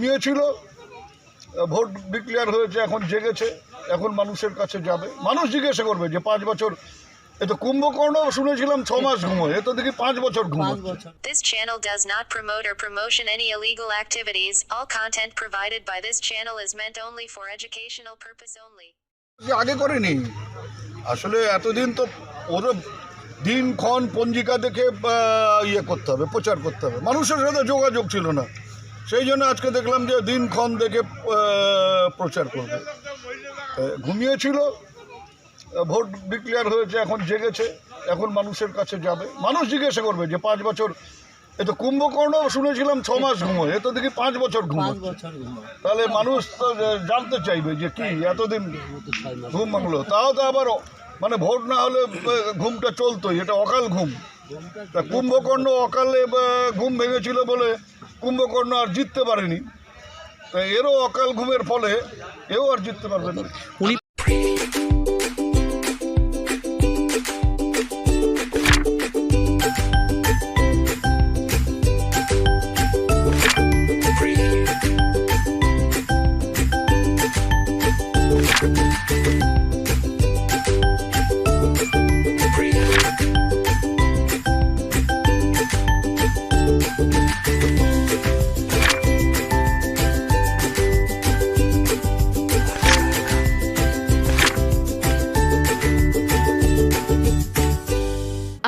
ঘুমিয়েছিল vote declare হয়েছে এখন জেগেছে এখন মানুষের কাছে যাবে। মানুষ জিজ্ঞাসা করবে যে পাঁচ বছর এ তো কুম্ভকর্ণ শুনেছিলাম ছ মাস ঘুমোয় এ তো দেখি পাঁচ বছর ঘুমোচ্ছে। বছর। This channel does not promote or promotion any illegal activities. All content provided by this channel is meant only for educational purpose only. যে আগে করেনি। আসলে এতদিন তো ওদের দিনক্ষণ পঞ্জিকা দেখে ইয়ে করতে হবে প্রচার করতে হবে। মানুষের সাথে যোগাযোগ ছিল না। সেই জন্য আজকে দেখলাম যে দিনক্ষণ দেখে প্রচার করবে। ঘুমিয়েছিল ভোট ডিক্লেয়ার হয়েছে এখন জেগেছে এখন মানুষের কাছে যাবে। মানুষ জিজ্ঞাসা করবে যে পাঁচ বছর এ তো কুম্ভকর্ণ শুনেছিলাম ছ মাস ঘুমোয় এ তো দেখি পাঁচ বছর ঘুমায়। তাহলে মানুষ তো জানতে চাইবে যে কি এতদিন ঘুম ভাঙলো। তাও তো আবার মানে ভোট না হলে ঘুমটা চলতোই এটা অকাল ঘুম। তা কুম্ভকর্ণ অকালে ঘুম ভেঙেছিল বলে কুম্ভকর্ণ আর জিততে পারেনি। তা এরও অকাল ঘুমের ফলে এও আর জিততে পারবে না। উনি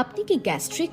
আপনি কি gastric